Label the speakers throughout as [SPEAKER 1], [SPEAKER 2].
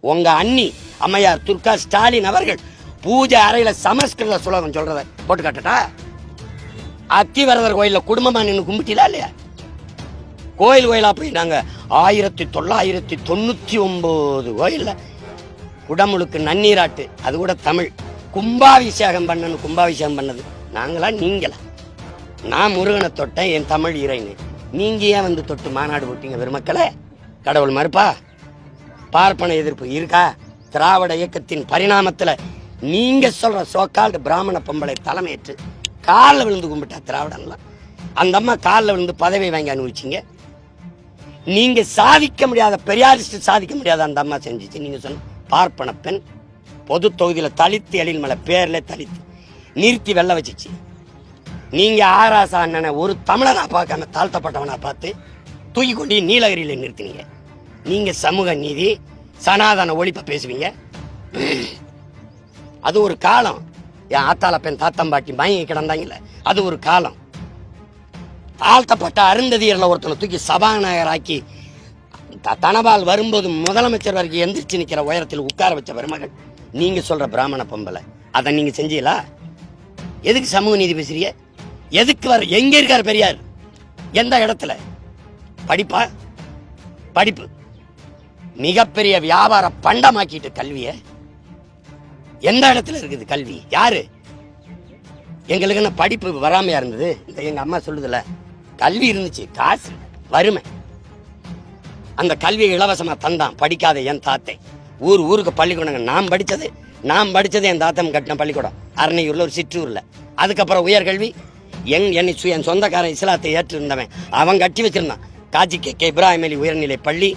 [SPEAKER 1] உங்க அண்ணி அம்மையார் துர்கா ஸ்டாலின் அவர்கள் பூஜை அறையில சமஸ்கிருத சுலோகம் சொல்றத போட்டு காட்டட்டா? அத்திவரதர் கோயில்ல குடும்பமா நின்று கும்பிட்டீங்களா இல்லையா? கோயில் கோயிலா போய் நாங்க ஆயிரத்தி தொள்ளாயிரத்தி தொண்ணூத்தி ஒன்பது கோயில்ல குடமுழுக்கு நன்னீராட்டு அது கூட தமிழ். கும்பாபிஷேகம் பண்ணணும் கும்பாபிஷேகம் பண்ணது. நாங்களா நீங்களா? நான் முருகனை தொட்டேன் என் தமிழ் இறைன்னு நீங்க ஏன் வந்து தொட்டு மாநாடு போட்டீங்க பெருமக்களே? கடவுள் மறுப்பா? பார்ப்பன எதிர்ப்பு இருக்கா? திராவிட இயக்கத்தின் பரிணாமத்தில் நீங்க சொல்ற சோக்கால்டு பிராமண பொம்பளை தலைமையேற்று காலில் விழுந்து கும்பிட்டா திராவிடம்லாம் அந்த அம்மா காலில் விழுந்து பதவி வாங்கி அனுபவிச்சிங்க. நீங்க சாதிக்க முடியாத பெரியாரிஸ்ட் சாதிக்க முடியாத அந்த அம்மா செஞ்சிச்சு. நீங்க சொன்ன பார்ப்பன பெண் பொது தொகுதியில் தலித்து எழில்மலை பேரில் தலித்து நிறுத்தி வெள்ள வச்சிச்சு. நீங்க ஆராசா அண்ணனை ஒரு தமிழனா பார்க்காம தாழ்த்தப்பட்டவனா பார்த்து தூக்கி கொண்டு நீலகிரியில் நிறுத்தினீங்க. நீங்க சமூக நீதி சனாதன ஒழிப்பை பேசுவீங்க? அது ஒரு காலம். என் ஆத்தால பெண் தாத்தம்பாட்டி மயங்கி கிடந்தாங்கல்ல அது ஒரு காலம். தாழ்த்தப்பட்ட அருந்ததியரில் ஒருத்தனை தூக்கி சபாநாயகராக்கி த- தனபால் வரும்போது முதலமைச்சர் வரைக்கும் எந்திரிச்சு நிற்கிற உயரத்தில் உட்கார வச்ச பெருமகள் நீங்க சொல்ற பிராமண பொம்பளை. அதை நீங்க செஞ்சீங்களா? எதுக்கு சமூக நீதி பேசுறீங்க? எதுக்கு வர எங்க இருக்கார் பெரியார்? எந்த இடத்துல? படிப்பா? படிப்பு. மிகப்பெரிய வியாபார பண்டமாக்கிட்டு கல்வியை. எந்த இடத்துல இருக்குது கல்வி? யாரு? எங்களுக்கு என்ன படிப்பு வராமையா இருந்தது? இந்த எங்க அம்மா சொல்லுதுல கல்வி இருந்துச்சு காசு வறுமை. அந்த கல்வியை இலவசமா தந்தான் படிக்காத என் தாத்தை. ஊர் ஊருக்கு பள்ளிக்கூடங்க நான் படித்தது நான் படித்தது என் தாத்தம் கட்டின பள்ளிக்கூடம். அரணையூரில் ஒரு சிற்றூரில். அதுக்கப்புறம் உயர்கல்வி எங் என்னை சு- என் சொந்தக்காரன் இஸ்லாத்தை ஏற்றிருந்தவன். அவன் கட்டி வச்சிருந்தான். காஜி கே கே இப்ராஹிம் அலி உயர்நிலை பள்ளி.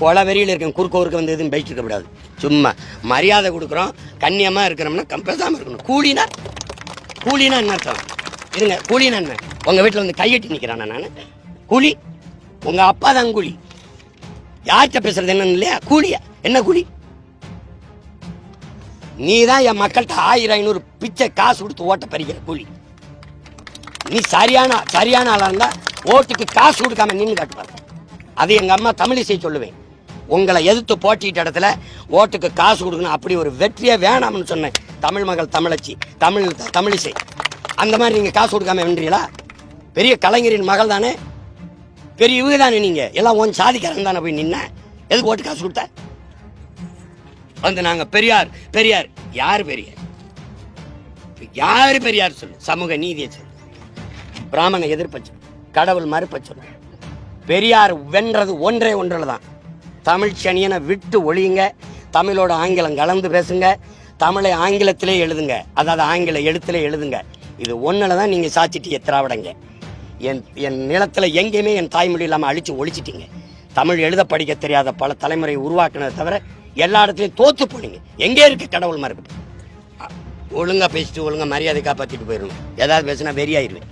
[SPEAKER 1] கொலை வெறியில் இருக்கேன் குறுக்கோருக்கு வந்து எதுவும் பேசிட்டு இருக்கக்கூடாது சும்மா மரியாதை கொடுக்குறோம் கண்ணியமாக இருக்கிறோம்னா கம்பேசாமல் இருக்கணும். கூலினா கூலினா என்ன அர்த்தம்? இருங்க கூலினா என்ன? உங்கள் வீட்டில் வந்து கையெட்டி நிற்கிறானா நான்? கூலி? உங்கள் அப்பா தான் கூலி. யார்கிட்ட பேசுறது என்னன்னு இல்லையா? கூலியா? என்ன கூலி? நீ தான் என் மக்கள்கிட்ட ஆயிரம் ஐநூறு பிச்சை காசு கொடுத்து ஓட்ட பறிக்கிற கூலி. நீ சரியான சரியான ஆளாக இருந்தால் ஓட்டுக்கு காசு கொடுக்காம நின்று காட்டுப்பாரு. அது எங்கள் அம்மா தமிழிசை சொல்லுவேன். உங்களை எதிர்த்து போட்டிட்ட இடத்துல ஓட்டுக்கு காசு கொடுக்கணும். அப்படி ஒரு வெற்றியே வேணாம்னு சொன்னேன். தமிழ் மகள் தமிழச்சி தமிழ் தமிழிசை. அந்த மாதிரி நீங்கள் காசு கொடுக்காம வென்றீங்களா? பெரிய கலைஞரின் மகள் தானே. பெரிய இவங்க தானே நீங்கள் எல்லாம் உன் சாதிக்காரன் தானே போய் நின்ன. எதுக்கு ஓட்டு காசு கொடுத்த? வந்து நாங்கள் பெரியார் பெரியார். யார் பெரியார்? யார் பெரியார் சொல்லு? சமூக நீதியை சொல்லு. பிராமண எதிர்ப்ப கடவுள் மறுப்ப சொல்லு. பெரியார் வென்றது ஒன்றே ஒன்றில் தான். தமிழ் சனியனை விட்டு ஒழியுங்க. தமிழோட ஆங்கிலம் கலந்து பேசுங்க. தமிழை ஆங்கிலத்திலே எழுதுங்க. அதாவது ஆங்கில எழுத்திலே எழுதுங்க. இது ஒன்றில் தான் நீங்கள் சாச்சிட்டு திராவிடங்க. என் என் நிலத்தில் எங்கேயுமே என் தாய்மொழி இல்லாமல் அழித்து ஒழிச்சிட்டிங்க. தமிழ் எழுத படிக்க தெரியாத பல தலைமுறை உருவாக்கினதை தவிர எல்லா இடத்துலையும் தோற்று போனீங்க. எங்கே இருக்குது கடவுள் மறுக்கு ஒழுங்காக பேசிட்டு ஒழுங்காக மரியாதை காப்பாற்றிட்டு போயிடணும். ஏதாவது பேசினா வெறியாயிருவேன்